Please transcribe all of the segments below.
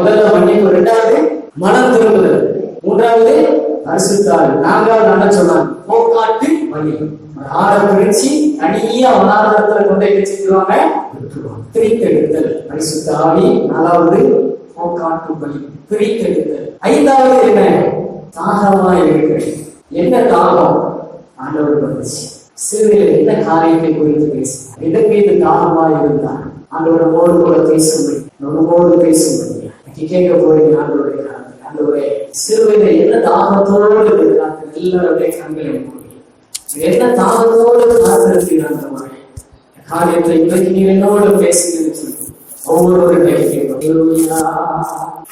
முதல்ல மன்னிப்பு ரெண்டாவது மனம் திரும்புதல். மூன்றாவது பரிசுத்தாள் நான்காவது அண்ணன் சொன்னாங்க போக்காட்டு மன்னிப்பு ஆட பிரிச்சு தனியே வனாந்தரத்துல கொண்டு போய் வச்சுருவாங்க பிரித்தெடுத்தல். பரிசுத்தாவி நாலாவது போக்காட்டு பலி பிரித்தெடுத்தல். ஐந்தாவது என்ன? தாகமா இருக்கிறது. என்ன தாகம்? ஆண்டவர் வந்துச்சு சிறுவில் என்ன காரியத்தை குறித்து பேசினார் எதற்கு இது தாகமா இருந்தார்? ஆண்டவர் நம்மோடு கூட பேசும்படி நம்மோடு பேசும்படி. இன்னைக்கு கேட்க போறீங்க ஆண்டவருடைய காரியத்தை. ஆண்டவரே சிறுவையில என்ன தாகத்தோடு இருக்கிறார்? எல்லாருடைய கண்களை என்ன தாகத்தோடு காத்திருக்கிறார் காரியத்தை இன்றைக்கு நீ என்னோடு பேசுகிறேன் ஒவ்வொரு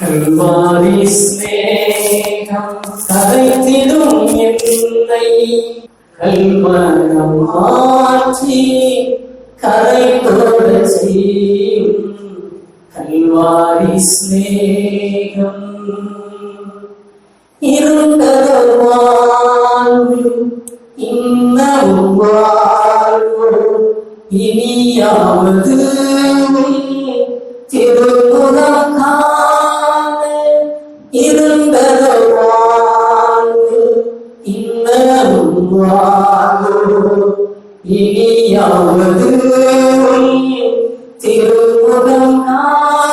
கல்வாரி ஸ்நேகம் கதைத்திடும் என்னை. கல்வனம் மாற்றி கரை தொடர்ச்சி கல்வாரி ஸ்நேகம் இருந்ததொரு வாழ்வு இன்னமும் வாழ்வு இனியாவது திருப்புறம் காண இருந்ததொரு வாழ்வு இன்னமும் வாழ்வு இனியாவது திருமுகம் நான்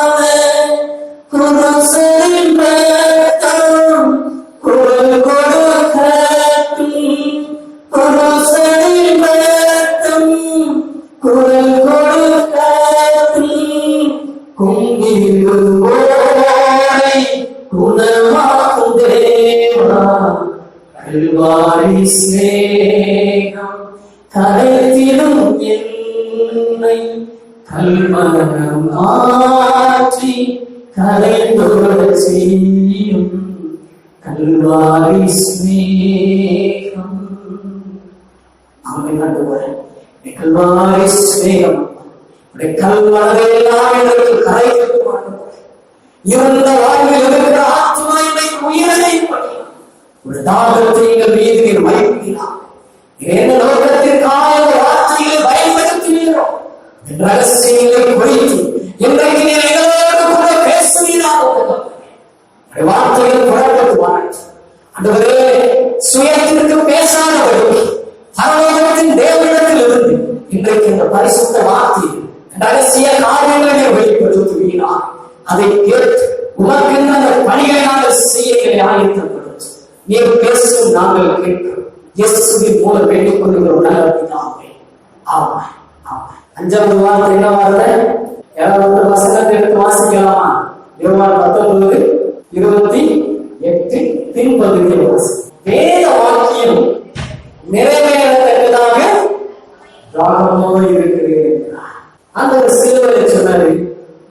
என்றார். அந்த ஒரு சிலுவையை சொன்னாரு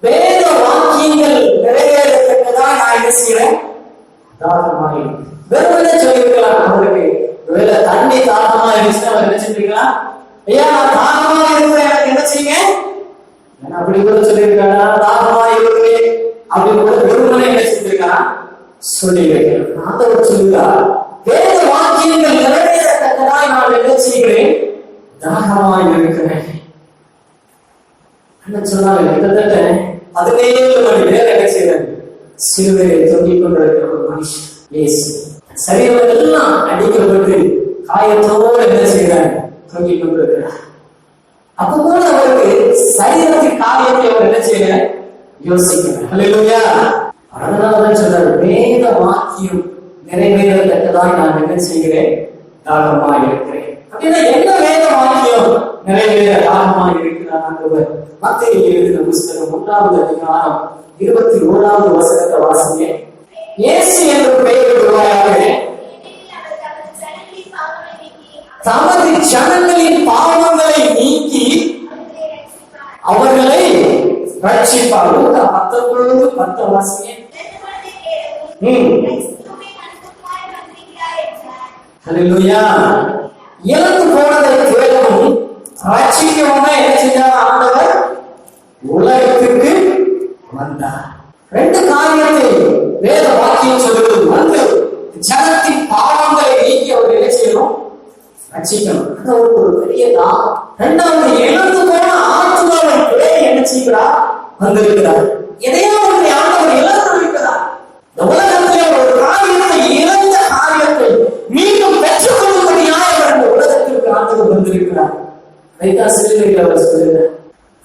வேத வாக்கியங்கள் நிறைவேறத்தக்கதா நான் என்ன செய்யறேன் தாகமாய் வெறுமனே சொல்லிருக்கலாம் அவருக்கு ஒருவேளை தண்ணி தாகமா இருந்துச்சுன்னா அவர் என்ன செஞ்சிருக்கலாம் ஐயா நான் தாகமா இருக்கிறேன் எனக்கு என்ன செய்யுங்க நான் அப்படி கூட சொல்லியிருக்காங்க தாகமா இருக்கிறேன் அப்படின்னு கூட வெறுமனே என்ன செஞ்சிருக்கான் சொல்லியிருக்கேன் ஆண்டவர் சொல்லுதா வேத வாக்கியங்கள் நிறைவேறத்தக்கதாய் நான் என்ன செய்கிறேன் தாகமாய் இருக்கிறேன் என்ன சொன்னாங்க கிட்டத்தட்ட பதினேழு மணி நேரம் என்ன செய்யறாரு சிலுவையை தொங்கிக் கொண்டிருக்கிற ஒரு மனுஷன் இயேசு. சரீரம் எல்லாம் அடிக்கப்பட்டு காயத்தோடு என்ன செய்யறாரு தொங்கிக் கொண்டிருக்கிறார். அப்ப கூட அவருக்கு சரீரத்தின் காரியத்தை அவர் என்ன செய்யல யோசிக்கிறார். அதனாலதான் சொல்றாரு வேத வாக்கியம் நிறைவேறத்தக்கதாய் நான் என்ன செய்கிறேன்? தாகமா இருக்கிறேன். அப்படின்னா என்ன வேத வாக்கியம் நிறைவேற தாகமா இருக்கிறார்? ஆண்டவர் மத்திய எழுதின புஸ்தகம் ஒன்றாவது அதிகாரம் இருபத்தி ஓராவது வசனத்தை வாசிங்க. இயேசு என்று பெயரிடுவாயாக தமது ஜனங்களின் பாவங்களை நீக்கி அவர்களை ரட்சிப்பார் லூக்கா பத்தொன்பது பத்த வாசிங்க. இழந்து போனதை தேடவும் ரட்சிக்கவும் என்ன செஞ்சார் ஆண்டவர்? உலகத்திற்கு வந்தார். ரெண்டு காரியத்தை வேத வாக்கியம் சொல்லுகிறது. வந்து ஜனத்தின் பாவங்களை நீக்கி அவர் என்ன செய்யணும்? ரசிக்கணும் ஒரு பெரிய தாகம் ரெண்டாவது எழுந்து போன ஆத்மாவின் பிள்ளை என்ன செய்கிறார் வந்திருக்கிறார். எதையோ ஒரு ஆண்டவர் இழந்திருக்கிறார் இந்த உலகத்திலே ஒரு காரியத்தை இழந்த காரியத்தை மீண்டும் பெற்றுக் கொள்ளும்படியாக அவர் இந்த உலகத்திற்கு ஆண்டவர் வந்திருக்கிறார். அதைத்தான் சிலுவையில் அவர் சொல்லுங்க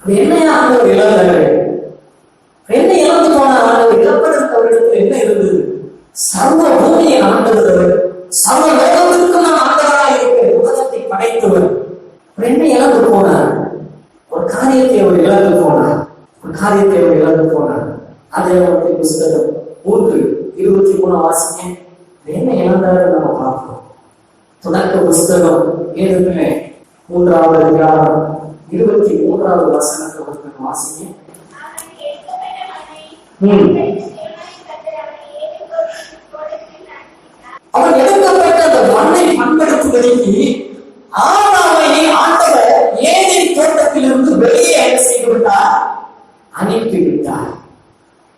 அது என்ன ஆண்டவர் இழந்தார்கள் என்ன இழந்து போன ஆண்டவர் இழப்பதற்கு அவரிடத்தில் என்ன இருந்தது? சர்வ பூமியை ஆண்டவர் சர்வ லோகத்திற்கு நான் ஆண்டவராக இருக்கிறேன். உலகத்தை படைத்தவர். அவர் என்ன இழந்து போனார். ஒரு காரியத்தை அவர் இழந்து போனார். ஒரு காரியத்தை அவர் இழந்து போனார். அதே வார்த்தை புஸ்தகம் மூன்று இருபத்தி மூணு வாசிங்க என்ன இழந்தாரு நம்ம பார்ப்போம் தொடக்க புஸ்தகம் ஏழுமே மூன்றாவது அதிகாரம் இருபத்தி மூன்றாவது வசனத்தை ஒருத்தர் வாசிங்க ம். அவன் எடுக்கப்பட்ட அந்த மண்ணை பண்படுத்துவதற்கு ஆதாமை ஆண்டவர் ஏதேன் தோட்டத்திலிருந்து வெளியே என்ன செய்து விட்டார் அனுப்பி விட்டார்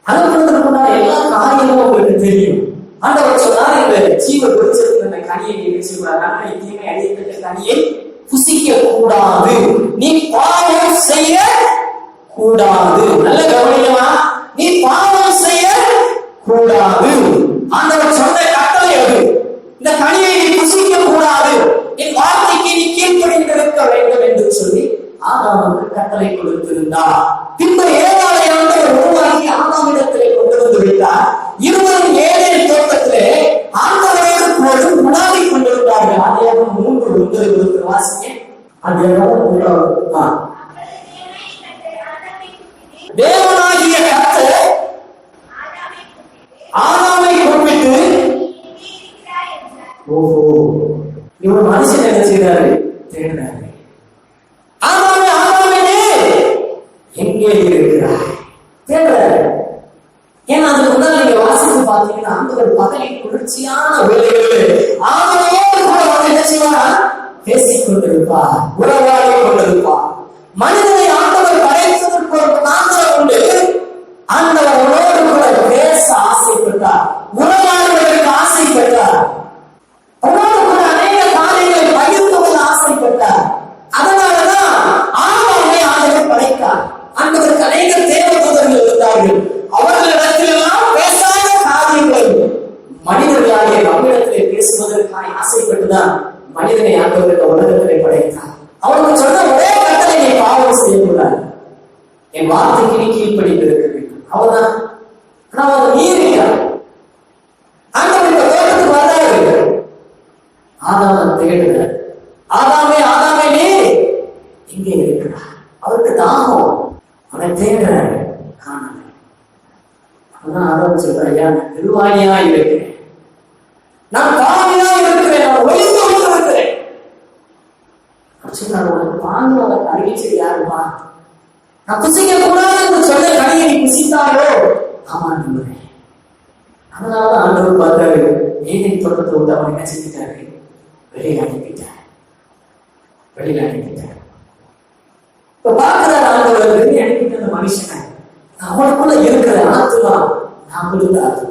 அனுப்புவதற்கு முன்னால் எல்லா காரியமும் உங்களுக்கு தெரியும். ஆண்டவர் சொன்னார் இந்த ஜீவ வெளிச்சத்தில் இந்த கனியை நீ என்ன செய்யக்கூடாது நன்மை தீமை அடிக்கப்பட்ட கனியை புசிக்க கூடாது நீ பாவம் செய்ய கூடாது நல்ல கவனிக்கமா நீ பாவம் செய்ய கூடாது. ஆண்டவர் சொன்ன கட்டளை அது. இந்த கனியை நீ புசிக்க கூடாது என் வார்த்தைக்கு நீ கீழ்ப்படிந்திருக்க வேண்டும் என்று சொல்லி ஆதாமுக்கு கட்டளை கொடுத்திருந்தார். பின்பு ஏழாலை ஆண்டவர் உருவாக்கி ஆதாமிடத்திலே கொண்டு வந்து விட்டார். இருவரும் ஏழை தோட்டத்திலே ஆண்டவரோடு கூட உணாவிக் கொண்டிருந்தார்கள். அதே மூன்று ஒன்று வாசிங்க. அதையாக மூன்றாவது ஆ. தேவனாகிய கத்தர் ஆதாமை குறிப்பிட்டு ஓஹோ இவர் மனுஷன் என்ன செய்தாரு தேடினாரு எங்கே இருக்கிறார் தேடுறாரு. ஏன்னா அதுக்கு முன்னாடி நீங்க வாசித்து பார்த்தீங்கன்னா அந்த ஒரு பகலின் குளிர்ச்சியான வேலைகளில் ஆதாமையோடு கூட வந்து என்ன செய்வார்? பேசிக் கொண்டிருப்பார் உறவாடி கொண்டிருப்பார் மனிதனை ஆண்டவர் படைத்ததற்கு ஒரு காரணம் உண்டு ஆண்டவரோடு கூட பேச ஆசைப்பட்டார் உறவாடுவதற்கு ஆசைப்பட்டார் அவரோடு கூட அநேக காரியங்களை பகிர்ந்து கொள்ள ஆசைப்பட்டார் அதனாலதான் ஆமாவை ஆண்டவர் படைத்தார் ஆண்டவருக்கு அநேக தேவதூதர்கள் இருந்தார்கள் அவர்களிடத்திலெல்லாம் பேசாத காரியங்கள் மனிதர்களாகிய நம்மிடத்திலே பேசுவதற்காக ஆசைப்பட்டுதான் மனிதனை ஆண்டவருக்கு உலகத்திலே படைத்தார் அவருக்கு சொன்ன ஒரே கட்டளை நீ பாவம் செய்யக்கூடாது என் வார்த்தைக்கு நீ கீழ்ப்படிந்து இருக்க வேண்டும் அவர்தான் ஆனா அவர் மீறினார் ஆண்டவர் இந்த தோட்டத்துக்கு வந்தாரு ஆதாம தேடுகிறார் ஆதாமே ஆதாமே நீ எங்கே இருக்கிறார் அவருக்கு தாகம் அவனை தேடுறாரு காணல அதான் ஆதாம் சொல்ற ஐயா நான் திருவாணியா இருக்கிறேன். நான் பாவியா இருக்கிறேன். நான் ஒளிந்து கொண்டு இருக்கிறேன் சொன்னார் உனக்கு பாங்கு உனக்கு அறிவிச்சது யாருமா? நான் புசிக்க கூடாதுன்னு சொல்ல கடையை நீ புசித்தாரோ ஆமா நம்புறேன் அதனாலதான் ஆண்டவர் பார்த்தாரு ஏனின் தோட்டத்தை விட்டு அவன் என்ன செஞ்சிட்டாரு? வெளியில் அனுப்பிட்டார். வெளியில் அனுப்பிட்டார். இப்ப பாக்குற ஆண்டவர் வெளியே அனுப்பிட்ட அந்த மனுஷனை அவனுக்குள்ள இருக்கிற ஆத்மா கொடுத்த ஆத்மா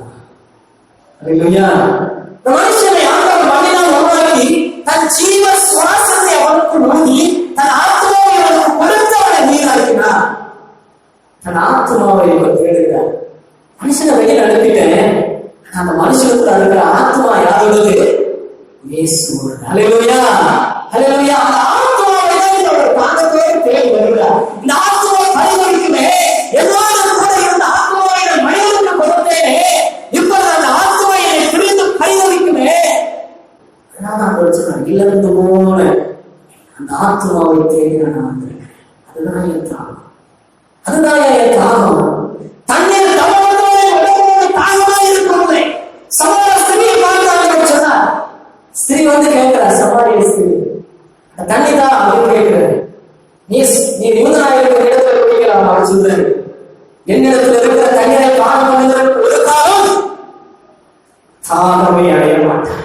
இந்த மனுஷனை ஆண்டவர் மண்ணினால் உருவாக்கி தன் ஜீவ சுவாசத்தை அவனுக்கு ஊதி தன் ஆத்மாவை அவனுக்கு கொடுத்தவனை நீராக்கினார். தன் ஆத்மாவை இவர் தேடுகிறார். மனுஷனை வெளியில் அனுப்பிட்டேன். அந்த மனுஷனுக்குள்ள இருக்கிற ஆத்மா யாரோடது இயேசுவோட. ஹalleluya. ஹalleluya. அந்த ஆத்மாவை தான் இந்த ஒரு பாதத்தோடு தேடி வருகிறார். இந்த ஆத்மா பரிமளிக்குமே எல்லாரும் இழந்து போல அந்த ஆத்மாவை தேடி நான் வந்திருக்கேன் அதுதான் என் தாகம். அதுதான் என் தாகம். தண்ணீர் தவறுவதை உடம்போடு தாகமாய் இருக்கிறவங்களே ஸ்திரீ பார்த்தாங்க சொன்னா ஸ்திரீ வந்து கேட்கிறா சமாளிய ஸ்திரீ தண்ணி தான் அவர் கேட்கிறார் நீ நீ யூதனா இருக்கிற இடத்துல குடிக்கலாம் அவர் சொல்றாரு. என்னிடத்துல இருக்கிற தண்ணீரை பானம் பண்ணுவதற்கு ஒரு காலம் தாகமே அடைய மாட்டார்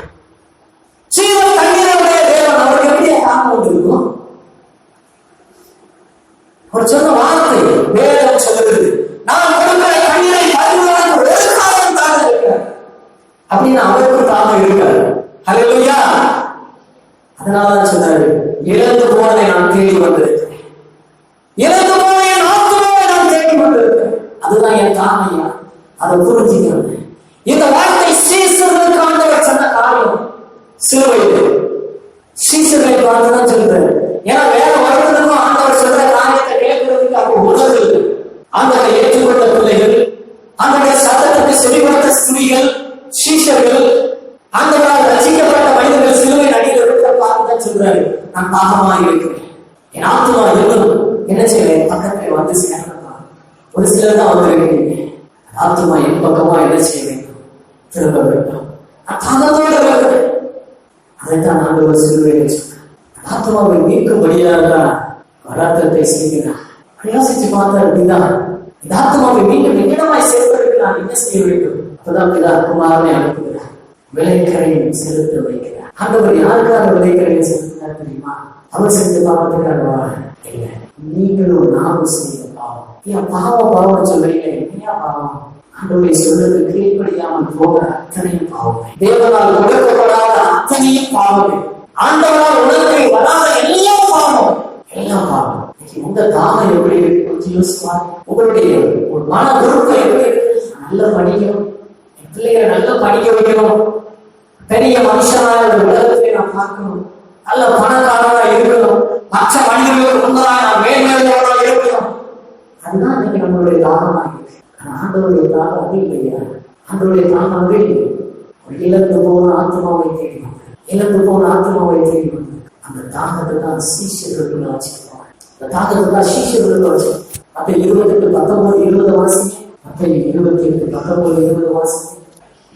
ஜீவன் தண்ணி அவருக்கு எப்படி அவர் சொன்ன வார்த்தை வேதம் சொல்லுகிறது. நான் கொடுக்கிற கண்ணீரை தருவதற்கு ஒரு காலம் தாகம் இருக்கிறார் அப்படின்னு அவருக்கும் தாகம் இருக்காரு. ஹalleluya அதனால சொன்னாரு இழந்து போனதை நான் தேடி வந்திருக்கிறேன். இழந்து போன என் ஆத்மாவை நான் தேடி வந்திருக்கிறேன். அதுதான் என் தாமையா? அதை புரிஞ்சுக்கிறது இந்த வார்த்தை சீசர்களுக்கு ஆண்டவர் சொன்ன காரியம். சிலுவையில். சீசர்களை பார்த்து சொல்றாரு. ஏன்னா வேலை வருடத்துக்கும் ஆண்டவர் சொல்ற காரியத்தை கேட்கறதுக்கு அப்போ உலகம் இருக்கு. ஆண்டவரை ஏற்றுக்கொண்ட பிள்ளைகள் ஆண்டவருடைய சத்தத்துக்கு செவிப்படுத்த ஸ்திரீகள் சீசர்கள் ஆண்டவரால் ரசிக்கப்பட்ட மனிதர்கள் சிலுவை நடிகர் இருக்கிற பார்த்து சொல்றாரு. நான் தாகமாக இருக்கிறேன். என் ஆத்மா இருக்கணும். என்ன செய்யறேன் பக்கத்தில் வந்து சேர்ந்தா ஒரு சிலர் தான் வந்திருக்கீங்க ஆத்மா என் பக்கமா என்ன செய்ய திரும்ப வேண்டும். நான் தாகத்தோட இருக்கிறேன். அதைத்தான் ஆண்டவர் சிலுவையில் சொன்னார் ஆத்மாவை மீட்கும்படியாக வராத்தத்தை செய்கிறார். யோசிச்சு பார்த்தார் நீதான் இந்த ஆத்மாவை மீண்டும் என்னிடமாய் சேர்ப்பதற்கு நான் என்ன செய்ய வேண்டும்? அப்பதான் பிதா குமாரனை அனுப்புகிறார். விலைக்கரையும் செலுத்த வைக்கிறார். ஆண்டவர் யாருக்காக விலைக்கரையும் செலுத்தினார் தெரியுமா? அவர் செஞ்ச பாவத்துக்காகவா? இல்லை. நீங்களும் நானும் செய்த பாவம். ஏன் பாவம் பாவம் சொல்றீங்க என்னையா பாவம்? ஆண்டவரை சொல்றது கீழ்ப்படியாமல் போக அத்தனையும் பாவமே. தேவனால் கொடுக்கப்படாத அத்தனையும் பாவமே. ஆண்டவரால் உணர்வை வராத எல்லாம் பாவம். எல்லாம் பாவம். உங்க தாகம் எப்படி இருக்கு? கொஞ்சம் உங்களுடைய ஒரு மன விருப்பம் எப்படி இருக்கு? நல்லா படிக்கணும். என் பிள்ளைகளை நல்லா படிக்க வைக்கணும். பெரிய மனுஷனாக உலகத்தை நான் பார்க்கணும். நல்ல பணக்காரனா இருக்கணும். மற்ற மனிதர்களுக்கு முன்னதாக நான் மேன்மேலவர்களா இருக்கணும். அதுதான் இன்னைக்கு நம்மளுடைய தாகமாக இருக்கு ஆனா ஆண்டவருடைய தாகம் அது இல்லையா? ஆண்டவருடைய தாகம் அது இல்லை. இழந்து போன ஆத்மாவை தேடி இழந்து போன ஆத்மாவை தேடி அந்த தாகத்தை தான் சீஷர்கள் வச்சுக்குவாங்க அந்த தாகத்தை தான் சீஷர்கள் வச்சுருப்பாங்க அப்ப இருபத்தெட்டு பத்தொன்பது இருபது வாசி. அப்ப இருபத்தி எட்டு பத்தொன்பது இருபது வாசி.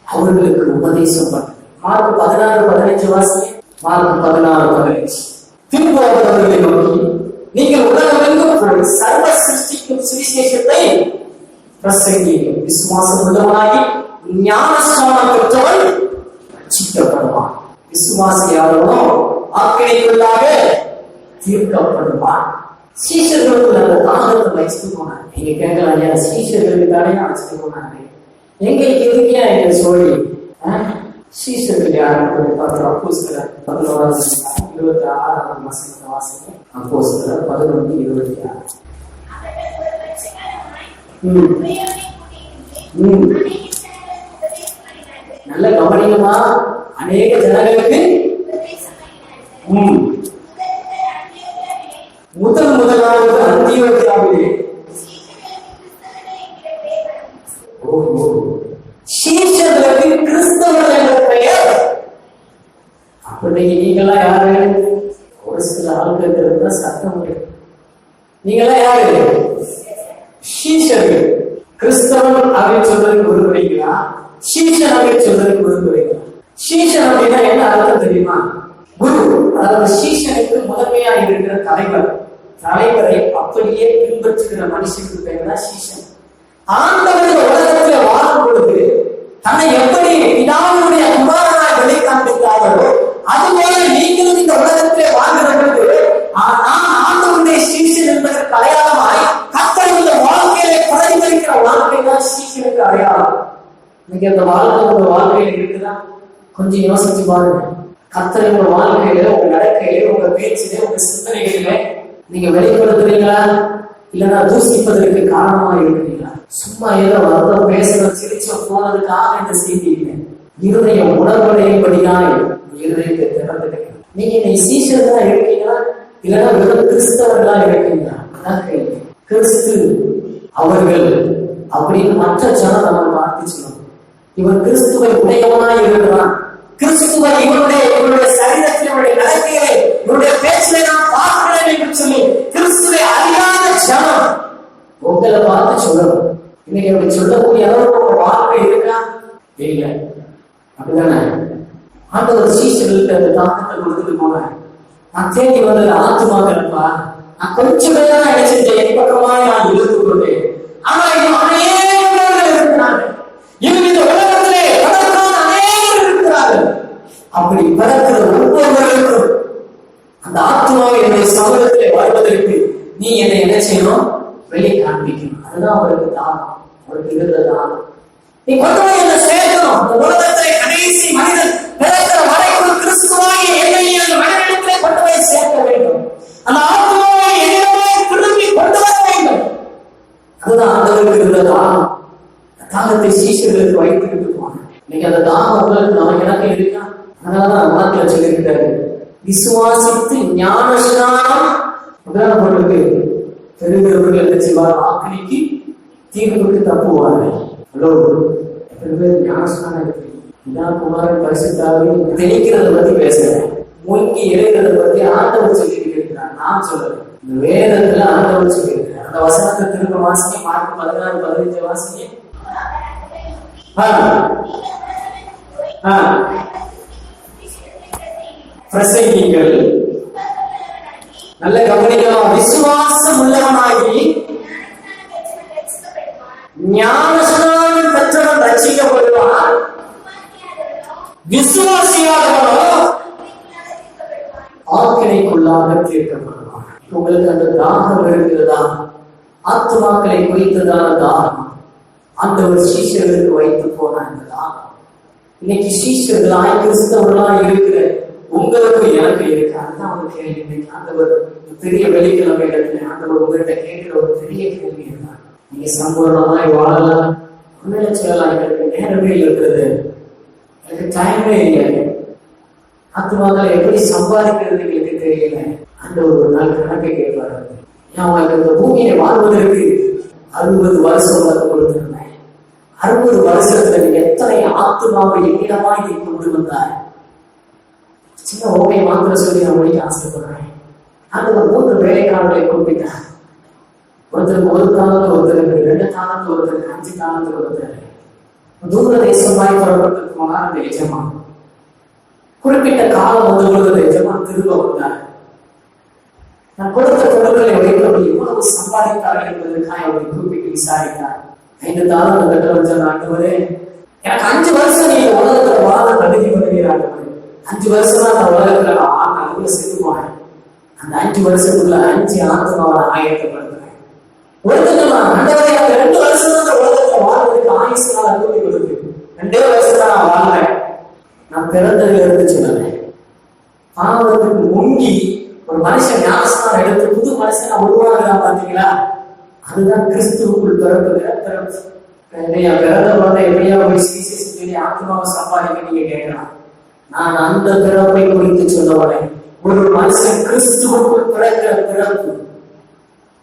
அவர்களுக்கு உபதேசம் பண்ண. மார்க் பதினாறு பதினைஞ்சு வாசி. மார்க் பதினாறு பதினைஞ்சு. திரும்ப அவர்களை நோக்கி நீங்கள் உலகம் எங்கும் பிரசங்கியும் விசுவாசம் உள்ளவனாகி ஞானஸ்நானம் பெற்றவன் ரட்சிக்கப்படுவான் விசுவாசி ஆக்கினைக்குள்ளாக தீர்க்கப்படுவான் சீஷர்களுக்கு அந்த தாகத்தை வச்சுட்டு போனாங்க நீங்க கேட்கலாம் ஐயா சீஷர்களுக்கு தானே வச்சுட்டு போனாங்க எங்களுக்கு எதுக்கியா எங்க சோழி சீஷர்கள் யாரும் பார்த்து அப்போஸ்தலர் பதினோராம் இருபத்தி ஆறாம் மாசத்துல வாசிங்க அப்போஸ்தலர் பதினொன்று இருபத்தி ஆறு நல்ல கவனிக்கமா அநேக ஜனங்களுக்கு? முதல் முதலாவது அந்தியோகியாவிலே. சீஷர்களுக்கு கிறிஸ்தவர்கள் என்ற பெயர். அப்படி நீங்களா யாரு? ஒரு சில ஆளுங்க சத்தம் நீங்களா யாரு? சீஷன் அப்படின்னு சொல்றதுக்கு விரும்புறீங்களா சீசன் அப்படின்னா என்ன அர்த்தம் தெரியுமா குரு அதாவது சீசனுக்கு முதன்மையா இருக்கிற தலைவர் தலைவரை அப்படியே பின்பற்றுகிற மனுஷனுக்கு பேர் தான் சீஷன் ஆண்டவர் உலகத்துல வாழும் பொழுது தன்னை எப்படி பிதாவினுடைய குமாரனாய் வெளி காண்பித்தார்களோ அதுபோல நீங்களும் இந்த உலகத்திலே வாழ்கிற பொழுது நான் ஆண்டவருடைய சீசன் என்பதற்கு அடையாளமாய் கத்தர் இந்த வாழ்க்கையில பிரதிபலிக்கிற வாழ்க்கை தான் சீசனுக்கு அடையாளம் இன்னைக்கு அந்த வாழ்க்கை உங்க வாழ்க்கையில இருக்குதா கொஞ்சம் யோசிச்சு பாருங்க. கத்தர் உங்க வாழ்க்கையில உங்க நடக்கையில உங்க பேச்சில உங்க சிந்தனைகளில நீங்க வெளிப்படுத்துறீங்களா? இல்லைன்னா தூசிப்பதற்கு காரணமா இருக்கிறீங்களா? சும்மா ஏதோ அர்த்தம் பேசுறோம் சிரிச்சோம் போனதுக்காக இந்த செய்தி இல்லை. இருதயம் உணர்வடையும்படிதான் இருதயத்தை திறந்துட்டு நீங்க இன்னைக்கு சீசர்களா தான் இருக்கீங்களா இல்லைன்னா வெறும் கிறிஸ்தவர்களா இருக்கீங்களா அதான் கேள்வி. கிறிஸ்து அவர்கள் அப்படின்னு மற்ற ஜனம் நம்ம பார்த்து இவன் கிறிஸ்துவை உடையவனாய் இருக்கிறான் கிறிஸ்துவை இவனுடைய இவனுடைய சரீரத்தில் இவனுடைய நடக்கையிலே இவனுடைய பேச்சிலே நான் பார்க்கிறேன் என்று சொல்லி கிறிஸ்துவை அறியாத ஜனம் உங்களை பார்த்து சொல்லணும். இன்னைக்கு அப்படி சொல்லக்கூடிய அளவுக்கு ஒரு வாழ்க்கை இருக்கா? இல்ல. அப்படிதானே? ஆண்டவர் சீசர்களுக்கு அந்த தாக்கத்தை கொடுத்துட்டு போனேன் நான் தேடி வந்தது இருப்பா நான் கொஞ்சம் பேர் செஞ்சேன் என் பக்கமாக நான் இருந்து கொண்டேன். ஆனா இது அவனையே இருக்கிறாங்க இன்னும் இந்த உலகத்திலே பணக்கான அநேகர் இருக்கிறார்கள் அப்படி பிறக்கிற ஒவ்வொருவருக்கும் அந்த ஆத்மாவை என்னுடைய சமூகத்திலே வாழ்வதற்கு நீ என்னை என்ன செய்யணும்? வெளியே காண்பிக்கணும். அதுதான் அவருக்கு தானம். அவருக்கு இருந்த தானம். நீ கொண்டு என்ன சேர்க்கணும்? அந்த உலகத்திலே கடைசி மனிதன் பிறக்கிற வரைக்கும் கிறிஸ்துவாகி என்னை அந்த மனிதனிடத்திலே கொண்டு போய் சேர்க்க வேண்டும். அந்த ஆத்மாவை என்னிடமே திரும்பி கொண்டு வர வேண்டும். அதுதான் அந்தவருக்கு இருந்த தானம். அந்த தாகத்தை சீஷர்களுக்கு வைத்துக்கிட்டு போனேன் இன்னைக்கு அந்த தானம் உங்களுக்கு நம்ம எனக்கு இருக்கா அதனாலதான் மாத்திர சொல்லியிருக்காரு விசுவாசித்து ஞான ஸ்நானம் உதாரணப்பட்டிருக்கு பெருகிறவர்கள் என்ன செய்வார் ஆக்கினிக்கு தீர்ப்புக்கு தப்புவார்கள். ஹலோ பேர் ஞானஸ்தானம் இதான் குமாரன் பரிசுத்தாவே தெளிக்கிறத பத்தி பேசுறேன். மூங்கி எழுகிறத பத்தி ஆண்டவர் சொல்லிட்டு நான் சொல்றேன் இந்த வேதத்துல ஆண்டவர் சொல்லியிருக்கிறார். அந்த வசனத்தை திரும்ப வாசிக்க மார்க் பதினாறு பதினஞ்சு வாசிக்க ஆ. ஆ. பிரசங்கிகள் நல்ல கவனிக்கலாம் விசுவாசம் உள்ளவனாகி ஞானஸ்நானம் பெற்றவன் ரட்சிக்கப்படுவான். விசுவாசியாதவனோ ஆக்கினைக்குள்ளாக தீர்க்கப்படுவான். உங்களுக்கு அந்த தாகம் இருக்கிறதா? ஆத்மாக்களை குறித்ததான தாகம். அந்த ஒரு சீசர்களுக்கு வைத்து போன அந்த தாகம் இன்னைக்கு சீஷர்களாய் கிறிஸ்தவர்களாய் இருக்கிற உங்களுக்கு எனக்கு இருக்கு. அதுதான் ஒரு கேள்வி. இன்னைக்கு ஆண்டவர் பெரிய வெள்ளிக்கிழமை இடத்துல ஆண்டவர் உங்கள்கிட்ட கேட்கிற ஒரு பெரிய கேள்வி இருந்தார் நீங்க சம்பூர்ணமாய் வாழலாம். உண்மையில சொல்லலாம் எனக்கு நேரமே இருக்கிறது. எனக்கு டைமே இல்லை. ஆத்மாக்களை எப்படி சம்பாதிக்கிறது எங்களுக்கு தெரியல. அந்த ஒரு நாள் கணக்கை கேட்பாரு. ஏன் உங்களுக்கு இந்த பூமியை வாழ்வதற்கு அறுபது வருஷம் வந்து கொடுத்துருந்தேன். அறுபது வருஷத்துல நீங்க எத்தனை ஆத்மாவை என்னிடமாய் நீ கொண்டு வந்தாய் சின்ன ஓகே மாத்திர சொல்லி நான் முடிக்க ஆசைப்படுறேன். அந்த மூன்று வேலைக்காரர்களை கூப்பிட்டார் ஒருத்தருக்கு ஒரு காலத்துல ஒருத்தருக்கு ரெண்டு காலத்துல ஒருத்தருக்கு அஞ்சு காலத்துல ஒருத்தர் தூர தேசமாய் புறப்பட்டு போனார் அந்த எஜமான். குறிப்பிட்ட காலம் வந்து பொழுது எஜமான் திரும்ப வந்தார். நான் கொடுத்த பொருட்களை வைத்தபடி எவ்வளவு சம்பாதித்தார் என்பதற்காக அவரை கூப்பிட்டு விசாரித்தார். ஐந்து தாளம் அந்த கட்ட வச்ச ஆண்டவரே எனக்கு அஞ்சு வருஷம் நீங்க உலகத்துல வாழ தகுதி வருகிறார்கள் அஞ்சு வருஷமா அந்த உலகத்துல நான் ஆண் அழுகுல செத்து போனேன் அந்த அஞ்சு வருஷத்துக்குள்ள அஞ்சு ஆத்மாவை நான் ஆயத்தப்படுத்துறேன். ஒருத்தர் ஆண்டவரே அந்த ரெண்டு வருஷம் அந்த உலகத்துல வாழ்றதுக்கு ஆயுசு அனுமதி கொடுக்கு ரெண்டே வருஷத்துல நான் வாழ்றேன். நான் பிறந்ததுல இருந்து சொன்னேன் பாவத்துக்கு முங்கி ஒரு மனுஷன் ஞானஸ்தானம் எடுத்து புது மனுஷனா உருவாகிறான் பாத்தீங்களா அதுதான் கிறிஸ்துவுக்குள் பிறப்பு என்னையா பிறந்த குழந்தை எப்படியா போய் சிகிச்சை சொல்லி ஆத்மாவை சம்பாதிக்க நீங்க கேட்கலாம். நான் அந்த பிறப்பை குறித்து சொல்லுவேன். ஒரு மனுஷன் கிறிஸ்துவுக்குள் பிறக்கிற பிறப்பு.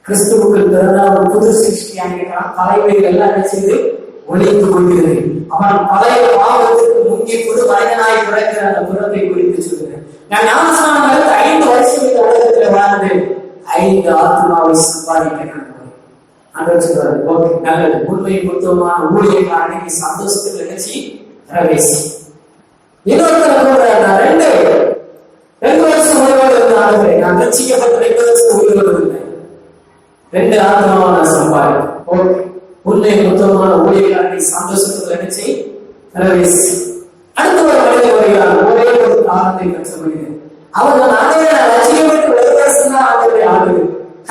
கிறிஸ்துவுக்குள் பிறந்த ஒரு புது சிருஷ்டியாக தலைமையில் எல்லாம் என்ன செய்து ஒழித்து கொள்கிறது அவன் பழைய பாவத்துக்கு முங்கி புது மனிதனாய் பிறக்கிற அந்த பிறப்பை குறித்து சொல்கிறேன் நான் ஞானஸ்நானம் ஐந்து வருஷம் இந்த உலகத்துல வாழ்ந்து ஐந்து ஆத்மாவை சம்பாதிக்கிறேன் ஆண்டவர் சொல்றாரு ஓகே நல்லது. உண்மை மொத்தமான ஊழியக்காரனை சந்தோஷத்தில் நினைச்சு பிரவேசி. இன்னொருத்தர் நான் ரெண்டு. ரெண்டு வருஷம் உயிரோடு நான் ரசிக்கப்பட்ட ரெண்டு வருஷம் உயிரோடு இருந்தேன். ரெண்டு ஆத்மாவை நான் சம்பாதிக்கிறேன் உண்மை மொத்தமான ஊழியக்காரனை சந்தோஷத்தில் நினைச்சு பிரவேசி அடுத்த ஒரு மனிதன் வருகிறார் ஒரே ஒரு காரணத்தை பெற்ற மனிதன். ரசிக்கப்பட்டு வருஷம் தான்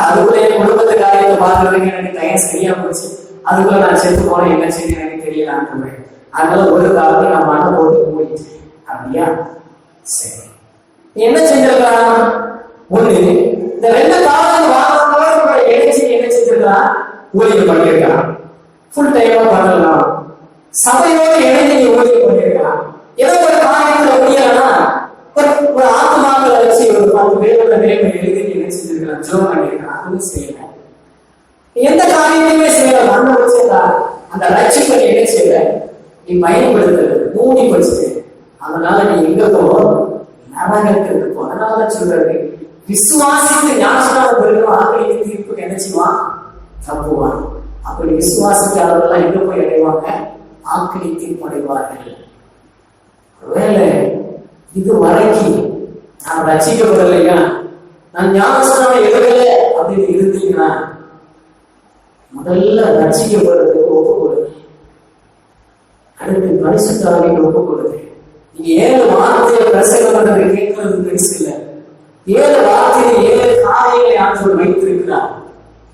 அதுக்குள்ள என் குடும்பத்து காரியத்தை பாக்குறதுக்கு எனக்கு டைம் சரியா போச்சு. அதுக்குள்ள நான் செத்து போனேன் என்ன செய்யணும் எனக்கு தெரியல ஆண்டவரே. அதனால ஒரு காலத்துல நான் மன போட்டு அப்படியா சரி. என்ன செஞ்சிருக்கலாம்? ஒண்ணு இந்த ரெண்டு காலம் வாழ்றவங்களோட இணைச்சி என்ன செஞ்சிருக்கலாம் ஊழியம் பண்ணிருக்கலாம் ஃபுல் டைமா பண்ணலாம். சபையோடு இணைந்து நீ ஊழியம் பண்ணிருக்கலாம் ஏதோ ஒரு காரியத்துல முடியலன்னா ஒரு ஒரு ஆத்மாக்களை வச்சு ஒரு பத்து பேரோட நேரம் எழுதி நீ என்ன செஞ்சிருக்கலாம் ஜோம் பண்ணிருக்கலாம் அதுவும் செய்யல. எந்த காரியத்தையுமே செய்யலாம் அந்த வச்சிருந்தா அந்த லட்சியத்தை என்ன செய்யல நீ பயன்படுத்துறது மூடி படிச்சுட்டு அதனால நீ எங்க போ? நரகத்துக்கு போ. அதனால சொல்றது விசுவாசித்து ஞானஸ்தானம் பெருகும் ஆக்கிரிக்கு தீர்ப்பு என்ன செய்வான் தப்புவான். அப்படி விசுவாசிக்காதவர்கள் எங்க போய் அடைவாங்க? ஆக்கிரி தீர்ப்பு அடைவார்கள். ஒருவேளை இது வரைக்கும் நான் ரசிக்கப்படலையா? நான் ஞானஸ்தானம் எழுதல அப்படின்னு இருந்தீங்கன்னா முதல்ல ரசிக்கப்படுறதுக்கு ஒப்பு கொடுங்க அடுத்து பரிசுத்தாவின் ஒப்பு கொடுங்க ஏழு வார்த்தையை பிரசங்கம் பண்றது கேட்கறது பெருசு இல்ல ஏழு வார்த்தையை ஏழு காரியங்களை ஆண்டவர் வைத்திருக்கிறார்.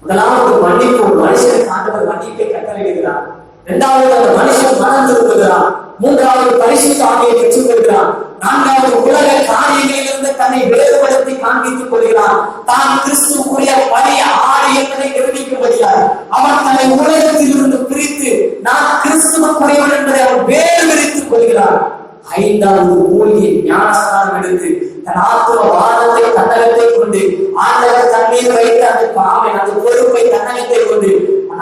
முதலாவது மன்னிப்பு. மனுஷனுக்கு ஆண்டவர் மன்னிப்பை கட்டளையிடுகிறார். இரண்டாவது அந்த மனுஷன் மனம் திரும்புகிறான் மூன்றாவது பரிசுத்த ஆவியை பெற்றுக் நான்காவது உலக காரியங்களிலிருந்து தன்னை வேறுபடுத்தி காண்பித்துக் கொள்கிறான் தான் கிறிஸ்துக்குரிய பழைய ஆடு என்பதை அவன் தன்னை உலகத்தில் ஐந்தாவது மூழ்கி ஞானஸ்தானம் எடுத்து தன் ஆத்துவ வாதத்தை தன்னகத்தை கொண்டு ஆண்டவர் தண்ணீர் வைத்து அந்த பாவை அந்த பொறுப்பை தன்னகத்தை கொண்டு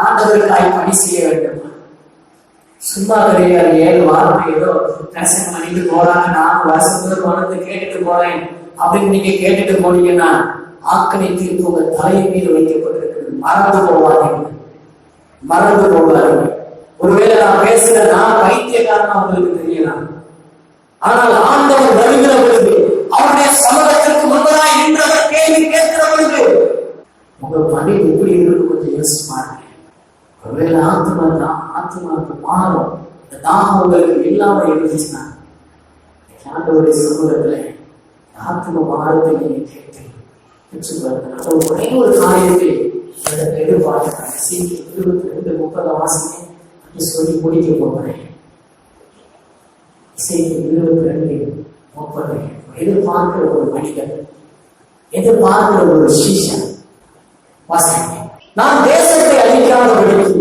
ஆண்டவர்களாய் பணி செய்ய வேண்டும். சும்மா கிடையாது ஏழு வார்த்தை ஏதோ பிரசங்கம் பண்ணிட்டு போறாங்க. நான் வருஷத்துல வந்து கேட்டுட்டு போறேன். அப்படின்னு நீங்க கேட்டுட்டு போனீங்கன்னா ஆக்கனை தீர்ப்பு உங்க தலை மீது வைக்கப்பட்டிருக்கிறது. மறந்து போவாதீங்க மறந்து போவாதீங்க ஒருவேளை நான் பேசுற நான் பைத்தியக்காரனா உங்களுக்கு தெரியலாம். ஆனால் ஆண்டவர் வருகிற பொழுது அவருடைய சமூகத்திற்கு முன்பதாக நின்றவர் கேள்வி கேட்கிற பொழுது உங்க பணி எப்படி இருக்கு? கொஞ்சம் யோசிச்சு பாருங்க. ஒருவேளை ஆத்மா தான் ஆத்மாவுக்கு மாறும். இந்த தாகம் உங்களுக்கு இல்லாம இருந்துச்சுன்னா ஆண்டவருடைய சமூகத்துல ஆத்ம மாறத்தை நீங்க கேட்டு ஒரே ஒரு காரியத்தை அதை எதிர்பார்க்கிறாங்க சீக்கிரம் இருபத்தி ரெண்டு முப்பது வாசிங்க சொல்லி முடிக்க போகிறேன். இசைக்கு இருபத்தி ரெண்டு முப்பது எதிர்பார்க்கிற ஒரு மனிதன் எதிர்பார்க்கிற ஒரு சீசன் வாசிங்க நான் தேசத்தை அழிக்காதபடிக்கு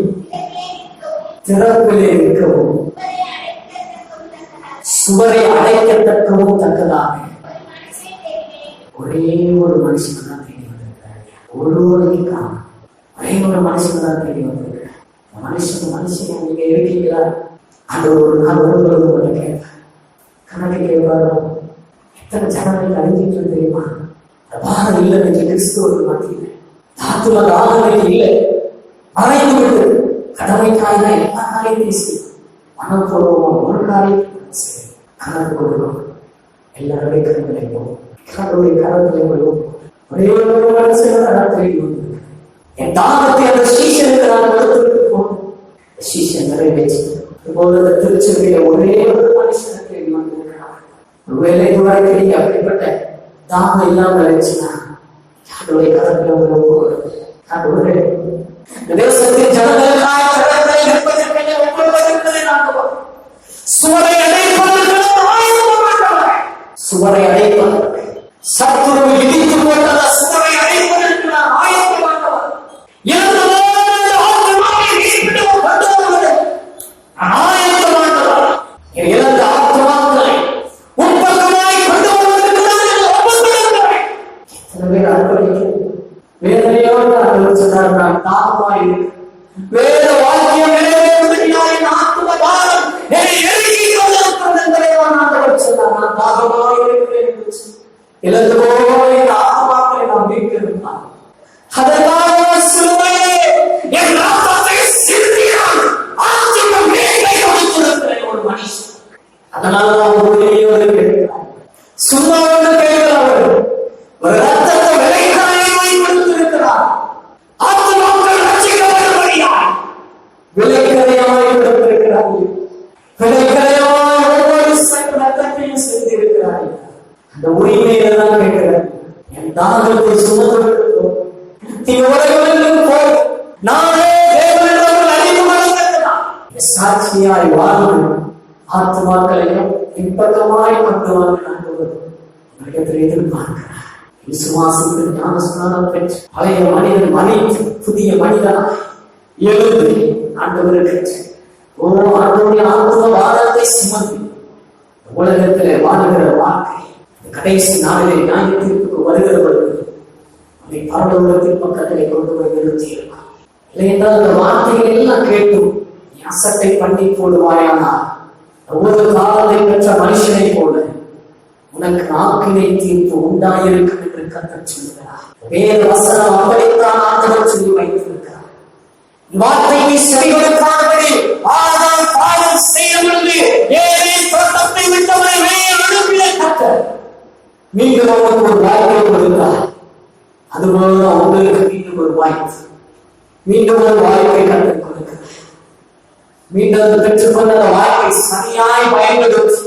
திறப்பிலே இருக்கவும் சுவரை அடைக்கத்தக்கவும் தக்கதாக ஒரே ஒரு மனுஷன் தான் தேடி வந்திருக்கிறார். ஒருவரையும் ஒரே ஒரு மனுஷன் தான் தேடி வந்திருக்கிறார். மனுஷன் மனுஷன் நீங்க இருக்கீங்களா அந்த ஒரு நாள் ஒருவருக்கு மட்டும் கேட்பார்? கேட்பாரோ எத்தனை ஜனங்கள் அழிஞ்சிட்டு தெரியுமா? அந்த பாரம் இல்லைன்னு கிறிஸ்துவருக்கு மாட்டீங்க தாத்துவ தாகங்கள் இல்லை. மறைந்து விட்டு கடமைக்காக எல்லா காரியத்தையும் செய்யும் மனப்பூர்வமாக ஒரு காரியத்தையும் செய்யும் கணக்கு கொடுக்கும் எல்லாருடைய கண்களை போகும் கடவுளுடைய கரத்திலே கொள்வோம். ஒரே ஒரு மனுஷன் கரத்தை என் தாகத்தை அந்த சீசனுக்கு நான் கொடுத்துட்டு போனேன் சீசன் நிறைவேற்றி இப்போது இந்த ஒரே ஒரு மனுஷனுக்கு வந்திருக்கிறார். ஒருவேளை இதுவரைக்கும் நீங்க அப்படிப்பட்ட தாகம் இல்லாமல் இருந்துச்சுன்னா கடவுளை கரத்துல விழுவும் கடவுளே தேசத்தின் ஜனங்களுக்காய் கடற்கரை இருப்பதற்கு ஒப்புவதற்கு நாங்கள் சுவரை அடைப்பதற்கு சுவரை அடைப்பதற்கு சத்துருவை இடித்து போட்ட அதனால தான் ஒரே உலகத்தில் எதிர்பார்க்கிறார் விசுவாசித்து ஞானஸ்நானம் பெற்று பழைய மனிதன் மறைத்து புதிய மனிதனாய் எழுந்து ஆண்டவருக்கு ஓ ஆண்டவருடைய ஆத்ம சுமந்து உலகத்திலே வாழ்க்கை கடைசி நாளிலே நியாய தீர்ப்புக்கு வருகிற பொழுது அதை பரலோகத்தின் பக்கத்திலே கொண்டு போய் நிறுத்தியிருக்கும் இல்லை என்றால் அந்த வார்த்தைகள் எல்லாம் கேட்டும் நீ அசட்டை பண்ணி போடுவாயானால் ஒவ்வொரு காலத்தை பெற்ற மனுஷனை போல உனக்கு ஆக்கினை தீர்ப்பு உண்டாயிருக்கும் என்று கத்தர் சொல்கிறார் வேறு வசனம் அப்படித்தான் ஆண்டவர் சொல்லி வைத்திருக்கிறார். வார்த்தையை செவிகளுக்கானபடி ஆதாம் பாவம் செய்யவில்லை ஏழை தோட்டத்தை விட்டவரை வெளியே அனுப்பிய கத்தர் நீங்கள் அவனுக்கு ஒரு வாய்ப்பை கொடுத்தார் அதுபோல உங்களுக்கு மீண்டும் ஒரு வாய்ப்பு. மீண்டும் ஒரு வாய்ப்பை கற்றுக் கொடுக்கிறார். மீண்டும் பெற்றுக்கொண்ட வாய்ப்பை சரியாய் பயன்படுத்த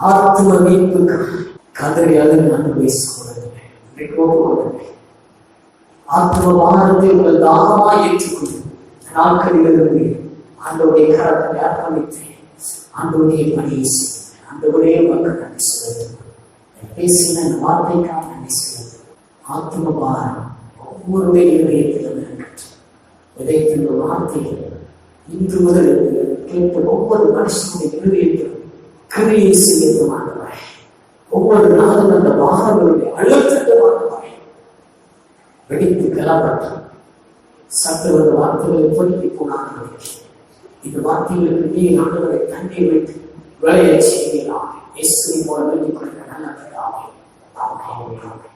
ஆத்ம மீட்பு கதறி அழுது நான் பேசிக்கொள்ளவில்லை பேசுகிறேன் ஆத்ம பாரத்தை உங்கள் தாகமாக ஏற்றுக்கொண்டு நாட்களிலிருந்து ஆண்டோடைய கரத்தை அர்ப்பணித்து ஆண்டோடைய பணியை செய்வேன். ஒரே மக்கள் நன்றி சொல்லுவேன் பேசின அந்த வார்த்தைக்காக நன்றி சொல்லுவேன் ஆத்ம பாரம் ஒவ்வொருடைய இதயத்திலும் இருக்கட்டும் இதயத்தின் ஒரு வார்த்தைகள் இன்று முதல் கேட்ட ஒவ்வொரு மனுஷனுடைய இருதயத்திலும் கிரியை செய்யட்டும் ஆண்டவரே ஒவ்வொரு நாளும் அந்த வாகனங்களுடைய அழுத்தட்டும் ஆண்டவரே வெடித்து கிளம்பட்டும் சத்துவது வார்த்தைகளை பொறுக்கி போனார்கள் இந்த வார்த்தைகளுக்கு நீ ஆண்டவரை தண்ணீர் வைத்து விளைய செய்கிறார் இயேசுவின் மூலம் வேண்டிக் கொள்கிற நல்ல பிதாவே. ஆமென்.